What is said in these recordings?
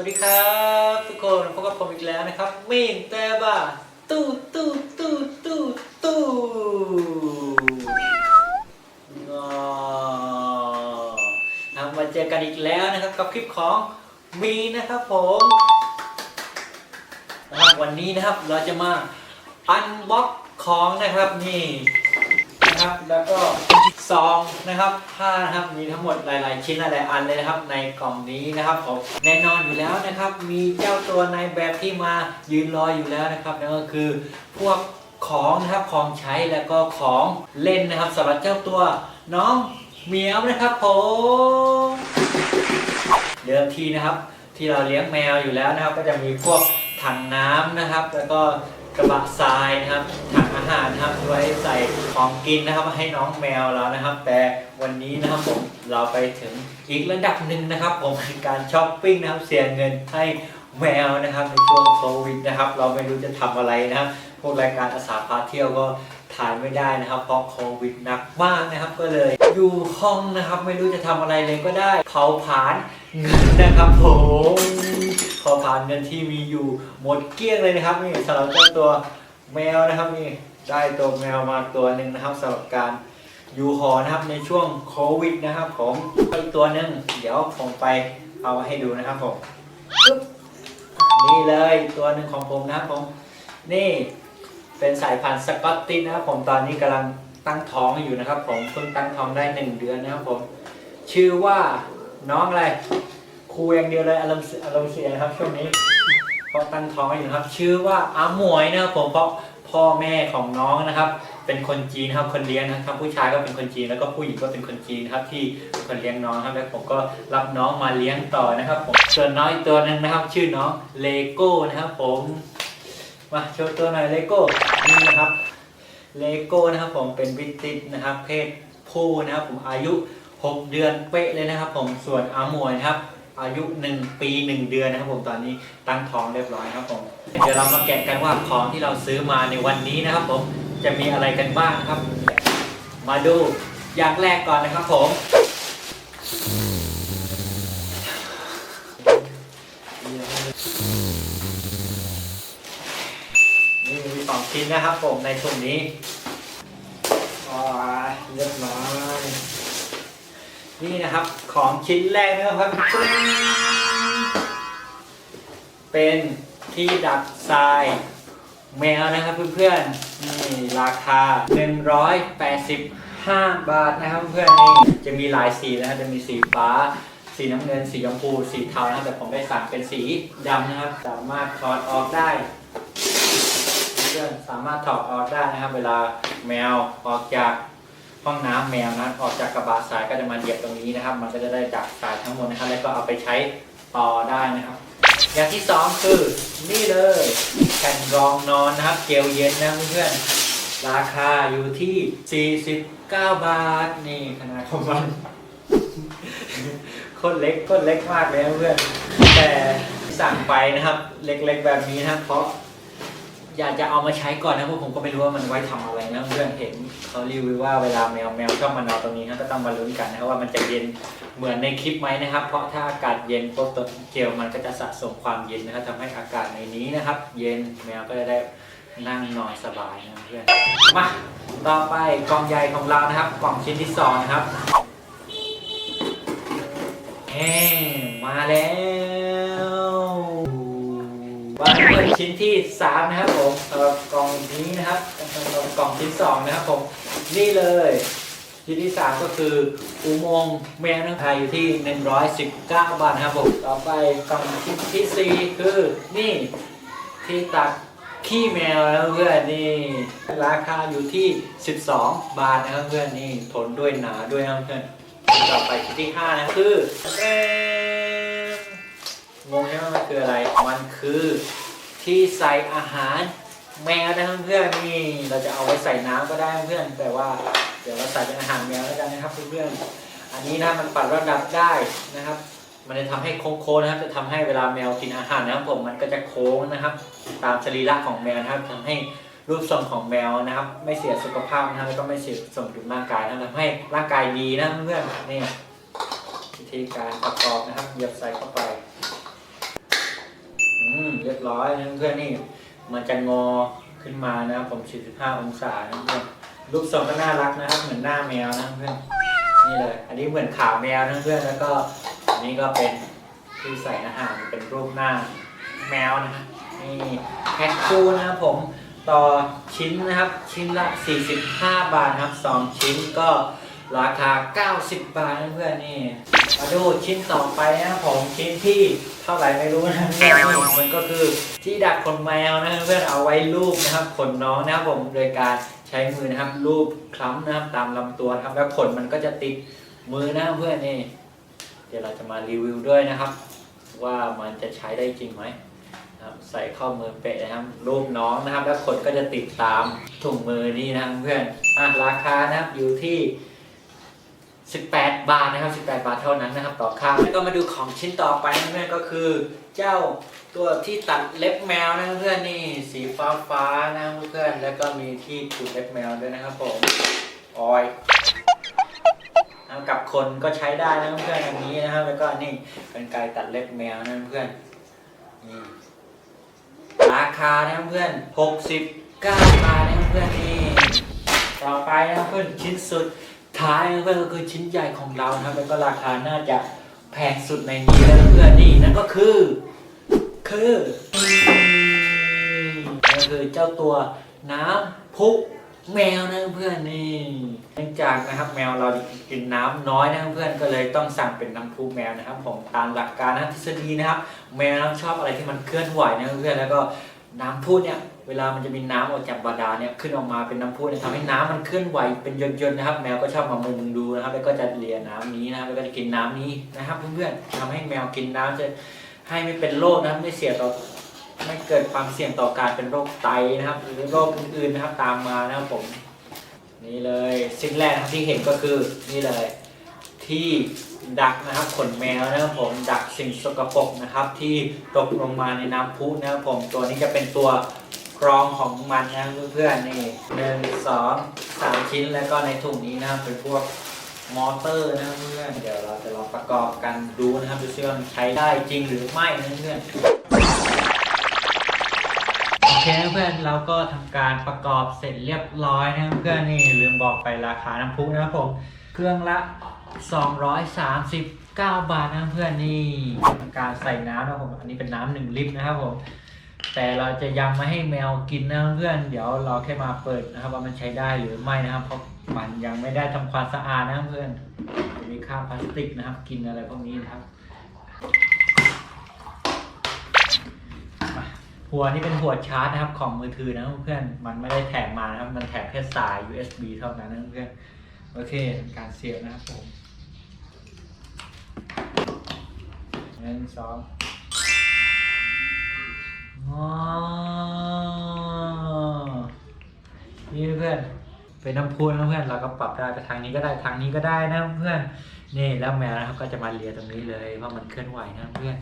สวัสดีครับทุกคนพบกับผมอีกแล้วนะครับมินแต่บ้าตู้ตู้ตู้ตู้ตู้งอนะมาเจอกันอีกแล้วนะครับกับคลิปของมีนะครับผมนะครับวันนี้นะครับเราจะมาอันบ็อกของนะครับนี่ นะครับ แล้วก็ซองนะครับผ้านะครับมีทั้งหมดหลาย ๆ ชิ้นหลายๆอันเลยนะครับ ในกล่องนี้นะครับผมแน่นอนอยู่แล้วนะครับ มีเจ้าตัวในแบบที่มายืนรออยู่แล้วนะครับนั่นก็คือพวกของนะครับของใช้แล้วก็ของเล่นนะครับสำหรับเจ้าตัวน้องเหมียวนะครับผมเดิมทีนะครับ ที่เราเลี้ยงแมวอยู่แล้วนะครับ ก็จะมีพวกถังน้ำนะครับ แล้วก็ กระบะทรายนะครับถังอาหารนะครับไว้ใส่ของกินนะครับให้น้องแมวแล้วนะครับ แต่วันนี้นะครับผมเราไปถึงอีกระดับหนึ่งนะครับ ผมในการช้อปปิ้งนะครับเสียเงินให้แมวนะครับในช่วงโควิดนะครับ เราไม่รู้จะทำอะไรนะครับพวกรายการอาสาพาเที่ยวก็ถ่ายไม่ได้นะครับ เพราะโควิดหนักมากนะครับ ก็เลยอยู่ห้องนะครับ ไม่รู้จะทำอะไรเลยก็ได้เผาผลาญเงินนะครับผม เผาผลาญเงินที่มีอยู่หมดเกลี้ยงเลยนะครับนี่สำหรับเจ้าตัวแมวนะครับนี่ได้ตัวแมวมาตัวหนึ่งนะครับสำหรับการอยู่หอนะครับในช่วงโควิดนะครับผมอีกตัวหนึ่งเดี๋ยวผมไปเอาให้ดูนะครับผมนี่เลยตัวหนึ่งของผมนะครับผมนี่เป็นสายพันธุ์สกอตติชนะครับผมตอนนี้กำลังตั้งท้องอยู่นะครับ ผมเพิ่งตั้งท้องได้หนึ่งเดือนนะครับผมชื่อว่าน้องอะไร รูอย่างเดียวเลยอารมณ์เสียอารมณ์เสียนะครับช่วงนี้เพราะตั้งท้องอยู่นะครับ ชื่อว่าอาหมวยนะครับผมเพราะพ่อแม่ของน้องนะครับ เป็นคนจีนครับคนเลี้ยงนะครับผู้ชายก็เป็นคนจีนแล้วก็ผู้หญิงก็เป็นคนจีนนะครับ ที่เป็นคนเลี้ยงน้องครับแล้วผมก็รับน้องมาเลี้ยงต่อนะครับผมส่วนน้องอีกตัวหนึงนะครับ ชื่อน้องเลโก้นะครับ ผมมาโชว์ตัวหน่อยเลโก้นี่นะครับเลโก้นะครับผมเป็นบิตติสนะครับ เพศผู้นะครับ ผมอายุ 6 เดือนเป๊ะเลยนะครับ ผมส่วนอาหมวยนะครับ อายุ 1 ปี 1 เดือนนะครับผมตอนนี้ตั้งท้องเรียบร้อยครับผมเดี๋ยวเรามาแกะกันว่าของที่เราซื้อมาในวันนี้นะครับผมจะมีอะไรกันบ้างครับ มาดูอย่างแรกก่อนนะครับผมนี่มีสองชิ้นนะครับผมในถุงนี้อ๋อเรียบร้อย นี่นะครับของชิ้นแรกนะครับ เป็นที่ดักทรายแมวนะครับเพื่อนๆนี่ราคา 185 บาทนะครับเพื่อนๆนี่จะมีหลายสีนะครับจะมีสีฟ้า สีน้ำเงิน สีชมพู สีเทานะครับแต่ผมได้สั่งเป็นสีดำนะครับ สามารถถอดออกได้เพื่อนๆสามารถถอดออกได้นะครับ เวลาแมวออกจาก ห้องน้ำแมวนะออกจากกระบะทรายก็จะมาเหยียบตรงนี้นะครับ มันก็จะได้ดักทรายทั้งหมดนะครับ แล้วก็เอาไปใช้ต่อได้นะครับ อย่างที่สองคือนี่เลยแผ่นรองนอนนะครับเกลียวเย็นนะเพื่อนๆราคาอยู่ที่ 49 บาท นี่ขนาดของมันโคตรเล็กโคตรเล็กมากเลยเพื่อนแต่สั่งไปนะครับ เล็กๆแบบนี้นะครับเพราะ อยากจะเอามาใช้ก่อนนะเพราะผมก็ไม่รู้ว่ามันไว้ทำอะไรนะเพื่อนเห็นเขารีวิวว่าเวลาแมวแมวชอบมานอนตรงนี้นะก็ต้องมาลุ้นกันนะครับว่ามันจะเย็นเหมือนในคลิปไหมนะครับ เพราะถ้าอากาศเย็นปุ๊บตัวเจลมันก็จะสะสมความเย็นนะครับทำให้อากาศในนี้นะครับ เย็นแมวก็จะได้นั่งนอนสบายนะเพื่อนมาต่อไปกล่องใหญ่ของเรานะครับ กล่องชิ้นที่สองนะครับแหมมาแล้ว มาเป็นชิ้นที่สามนะครับผมสำหรับกล่องนี้นะครับสำหรับกล่องชิ้นสองนะครับผมนี่เลยชิ้นที่สามก็คืออุโมงค์แมวนะครับราคาอยู่ที่ 119 บาทนะครับผมต่อไปกล่องชิ้นที่สี่คือนี่ที่ตักขี้แมวนะเพื่อนนี่ราคาอยู่ที่ 12 บาทนะครับเพื่อนนี่ทนด้วยหนาด้วยนะเพื่อนต่อไปชิ้นที่ห้านะคือ งงใช่ไหมมันคืออะไร มันคือที่ใส่อาหารแมวนะครับเพื่อนนี่เราจะเอาไว้ใส่น้ำก็ได้เพื่อนแต่ว่าเดี๋ยวเราใส่เป็นอาหารแมวแล้วกันนะครับเพื่อนๆอันนี้นะมันปรับระดับได้นะครับ มันจะทำให้โค้งๆนะครับ จะทำให้เวลาแมวกินอาหารนะครับผมมันก็จะโค้งนะครับ ตามสรีระของแมวนะครับทำให้รูปทรงของแมวนะครับ ไม่เสียสุขภาพนะครับแล้วก็ไม่เสียสมดุลร่างกายนะทำให้ร่างกายดีนะเพื่อนๆนี่วิธีการประกอบนะครับเหยียบใส่เข้าไป เรียบร้อยนะเพื่อนนี่มันจะงอขึ้นมานะครับผม 45 องศานะเพื่อนรูปทรงก็น่ารักนะครับ เหมือนหน้าแมวนะเพื่อนนี่เลย อันนี้เหมือนขาแมวนะเพื่อนแล้วก็อันนี้ก็เป็นที่ใส่อาหารเป็นรูปหน้าแมวนะฮะนี่แพ็คคู่นะครับผมต่อชิ้นนะครับ ชิ้นละ 45 บาทครับ 2 ชิ้นก็ ราคา 90 บาทนะเพื่อนนี่ มาดูชิ้นต่อไปนะครับผมชิ้นที่เท่าไหร่ไม่รู้นะเพื่อนมันก็คือที่ดักขนแมวนะเพื่อนเอาไว้รูปนะครับขนน้องนะครับผมโดยการใช้มือนะครับรูปคล้ำนะครับตามลำตัวนะครับแล้วขนมันก็จะติดมือนะเพื่อนนี่ เดี๋ยวเราจะมารีวิวด้วยนะครับ ว่ามันจะใช้ได้จริงไหมนะครับใส่เข้ามือเป๊ะนะครับ รูปน้องนะครับ แล้วขนก็จะติดตามถุงมือนี่นะครับเพื่อนอะราคานะครับอยู่ที่ 18 บาทนะครับ 18 บาทเท่านั้นนะครับ ต่อข้างแล้วก็มาดูของชิ้นต่อไปนะเพื่อนก็คือ เจ้าตัวที่ตัดเล็บแมวนะเพื่อนนี่สีฟ้าฟ้านะเพื่อนแล้วก็มีที่ขูดเล็บแมวด้วยนะครับผมออยกับคนก็ใช้ได้นะเพื่อนอันนี้นะครับ แล้วก็นี่เป็นไกรตัดเล็บแมวนะเพื่อนนี่ราคานะเพื่อน69บาทนะเพื่อนนี่ต่อไปนะเพื่อนชิ้นสุด ท้ายเพื่อนก็คือชิ้นใหญ่ของเรานะครับแล้วก็ราคาน่าจะแพงสุดในนี้แล้วนะเพื่อนนี่นั่นก็คือ คือนั่นคือเจ้าตัวน้ำพุแมวนะเพื่อนนี่เนื่องจากนะครับแมวเรากินน้ำน้อยนะเพื่อนก็เลยต้องสั่งเป็นน้ำพุแมวนะครับผมตามหลักการนะทฤษฎีนะครับ แมวนะครับชอบอะไรที่มันเคลื่อนไหวนะเพื่อนแล้วก็น้ำพุเนี่ย เวลามันจะมีน้ำออกจากบาดาลเนี่ยขึ้นออกมาเป็นน้ำพุเนี่ยทำให้น้ำมันเคลื่อนไหวเป็นยดๆนะครับ แมวก็ชอบมามุงดูนะครับ แล้วก็จะเลียน้ำนี้นะครับแล้วก็จะกินน้ำนี้นะครับ เพื่อนๆทำให้แมวกินน้ำจะให้ไม่เป็นโรคนะครับไม่เสียต่อไม่เกิดความเสี่ยงต่อการเป็นโรคไตนะครับ หรือโรคอื่นๆนะครับตามมานะครับผม นี่เลยสิ่งแรกที่เห็นก็คือนี่เลย ที่ดักนะครับขนแมวนะครับผมดักสิ่งสกปรกนะครับ ที่ตกลงมาในน้ำพุนะครับผมตัวนี้จะเป็นตัว กรองของมันนะครับเพื่อนๆนี่หนึ่งสองสามชิ้นแล้วก็ในถุงนี้นะครับเป็นพวกมอเตอร์นะครับเพื่อนเดี๋ยวเราจะลองประกอบกันดูนะครับดูซิว่ามันใช้ได้จริงหรือไม่นะเพื่อนโอเคนะเพื่อนเราก็ทำการประกอบเสร็จเรียบร้อยนะเพื่อนนี่ลืมบอกไปราคาน้ำพุนะครับผมเครื่องละ 239 บาทนะครับเพื่อนนี่การใส่น้ำนะครับผมอันนี้เป็นน้ำหนึ่งลิตรนะครับผม แต่เราจะยังไม่ให้แมวกินนะเพื่อนเดี๋ยวเราแค่มาเปิดนะครับ ว่ามันใช้ได้หรือไม่นะครับ เพราะมันยังไม่ได้ทำความสะอาดนะเพื่อนจะมีคราบพลาสติกนะครับ กินอะไรพวกนี้นะครับหัวนี่เป็นหัวชาร์จนะครับของมือถือนะเพื่อนมันไม่ได้แถมมานะครับ มันแถมแค่สาย USB เท่านั้นนะเพื่อนโอเคการเสียบนะครับผมหนึ่งสอง อ๋อนี่เพื่อนเป็นน้ำพุนะเพื่อนเราก็ปรับได้ไปทางนี้ก็ได้ทางนี้ก็ได้นะเพื่อนนี่แล้วแมวนะครับก็จะมาเลียตรงนี้เลยว่ามันเคลื่อนไหวนะเพื่อน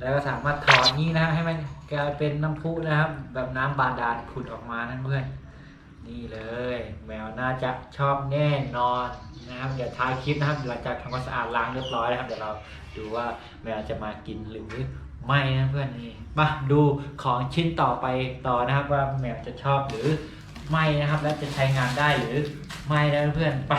แล้วก็สามารถถอดนี้นะให้มันกลายเป็นน้ำพุนะครับ แบบน้ำบาดาลผุดออกมานะเพื่อน นี่เลย แมวน่าจะชอบแน่นอนนะครับเดี๋ยวท้ายคลิปนะครับหลังจากทำความสะอาดล้างเรียบร้อยแล้วครับเดี๋ยวเราดูว่าแมวจะมากินหรือ ไม่นะเพื่อนนี่มาดูของชิ้นต่อไปต่อนะครับว่าแมวจะชอบหรือไม่นะครับ และจะใช้งานได้หรือไม่นะเพื่อนไป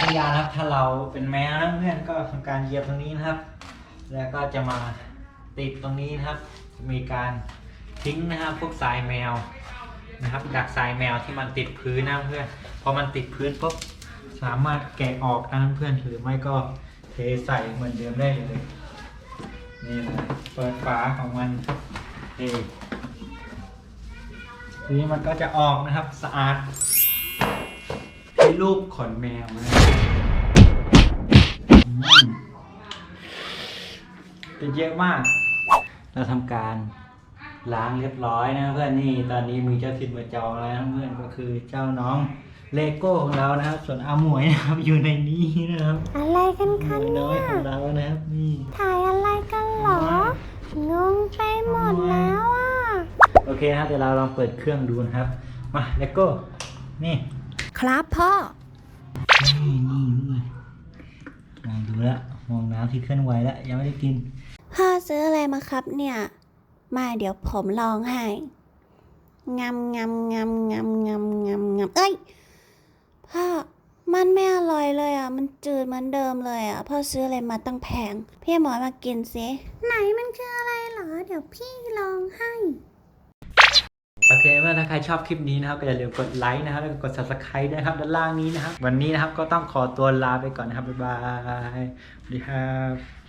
ตัวอย่าครับถ้าเราเป็นแมวนะเพื่อนก็ทำการเหยียบตรงนี้นะครับ แล้วก็จะมาติดตรงนี้นะครับ มีการทิ้งนะครับพวกสายแมวนะครับ ดักสายแมวที่มันติดพื้นนะเพื่อนพอมันติดพื้นปุ๊บ สามารถแกะออกนะเพื่อนหรือไม่ก็เทใส่เหมือนเดิมได้เลยนี่เลยเปิดฝาของมันนี่ทีนี้มันก็จะออกนะครับสะอาดที่รูปขนแมวนะอืมเป็นเยอะมาก เราทำการล้างเรียบร้อยนะเพื่อนนี่ตอนนี้มีเจ้าถิ่นมาจองแล้วนะเพื่อนก็คือเจ้าน้อง เลโก้ของเรานะครับ ส่วนอาหมวยนะครับอยู่ในนี้นะครับอะไรกันหมคะวยน้เนี่อยยของเรานะครับนี่ถ่ายอะไรกันเหรองงไปหมดแล้วอะโอเคนะครับเดี๋ยวเราลองเปิดเครื่องดูนะครับมาเลโก้นี่ครับพ่อ นี่นี่นี่ลองดูแล้วมห่วงน้ำที่เคลื่อนไหวแล้วยังไม่ได้กิน พ่อซื้ออะไรมาครับเนี่ย มาเดี๋ยวผมลองให้งำงำงำงำงำงำงำเอ้ย พ่อมันไม่อร่อยเลยอะ มันจืดเหมือนเดิมเลยอะ พ่อซื้ออะไรมาตั้งแพง พี่หมอนมากินสิไหนมันคืออะไรเหรอ เดี๋ยวพี่ลองให้ โอเคเมื่อถ้าใครชอบคลิปนี้นะครับ ก็อย่าลืมกดไลค์นะครับ แล้วก็กด subscribe ด้วยนะครับ ด้านล่างนี้นะครับ วันนี้นะครับก็ต้องขอตัวลาไปก่อนนะครับ บ๊ายบายสวัสดีครับ